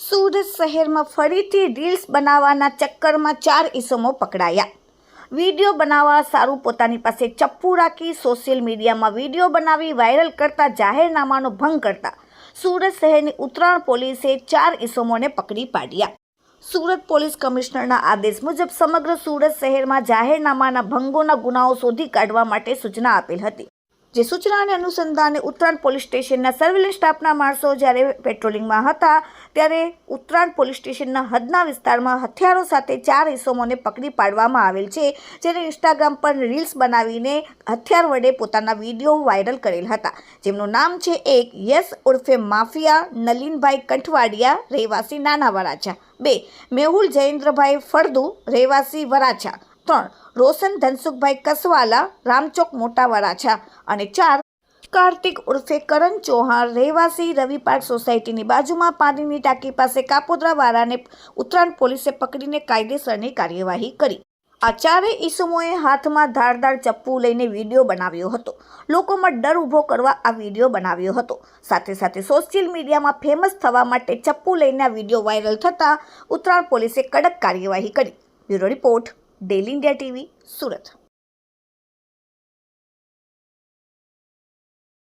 સુરત શહેરમાં ફરીથી રીલ્સ બનાવવાના ચક્કરમાં ચાર ઇસમો પકડાયા. વીડિયો બનાવવા સારું પોતાની પાસે ચપ્પુ રાખી સોશિયલ મીડિયામાં વીડિયો બનાવી વાયરલ કરતા જાહેરનામાનો ભંગ કરતા સુરત શહેરની ઉત્તરાયણ પોલીસે ચાર ઇસમોને પકડી પાડ્યા. સુરત પોલીસ કમિશનરના આદેશ મુજબ સમગ્ર સુરત શહેરમાં જાહેરનામાના ભંગોના ગુનાઓ શોધી કાઢવા માટે સૂચના આપેલ હતી. જે સૂચનાને અનુસંધાને ઉત્તરાયણ પોલીસ સ્ટેશનના સર્વેલન્સ સ્ટાફના માણસો જ્યારે પેટ્રોલિંગમાં હતા, ત્યારે ઉત્તરાયણ પોલીસ સ્ટેશનના હદના વિસ્તારમાં હથિયારો સાથે ચાર ઇસમોને પકડી પાડવામાં આવેલ છે, જેને ઇન્સ્ટાગ્રામ પર રીલ્સ બનાવીને હથિયાર વડે પોતાના વીડિયો વાયરલ કરેલ હતા. જેમનું નામ છે એક યસ ઉર્ફે માફિયા નલીનભાઈ કંઠવાડિયા, રહેવાસી નાના વરાછા બે, મેહુલ જયેન્દ્રભાઈ ફળદુ, રહેવાસી વરાછા. ત્રણ, રોશન, ધનસુખભાઈ કસવાલા, રામચોક મોટાવાળા છે. અને ચાર, કાર્તિક ઉર્ફે કરણ ચૌહાણ, રહેવાસી રવિ પાર્ક સોસાયટીની બાજુમાં પાણીની ટાંકી પાસે કાપોદ્રાવાળાને ઉત્તરાયણ પોલીસે પકડીને કાયદેસરની કાર્યવાહી કરી. આ ચારેય ઈસમોએ હાથમાં ધારદાર ચપ્પુ લઈને વીડિયો બનાવ્યો હતો. લોકોમાં ડર ઊભો કરવા આ વીડિયો બનાવ્યો હતો. સાથે સાથે સોશિયલ મીડિયામાં ફેમસ થવા માટે ચપ્પુ લઈને આ વીડિયો વાયરલ થતાં ઉત્તરાયણ પોલીસે કડક કાર્યવાહી કરી. Bureau report. Daily India TV Surat.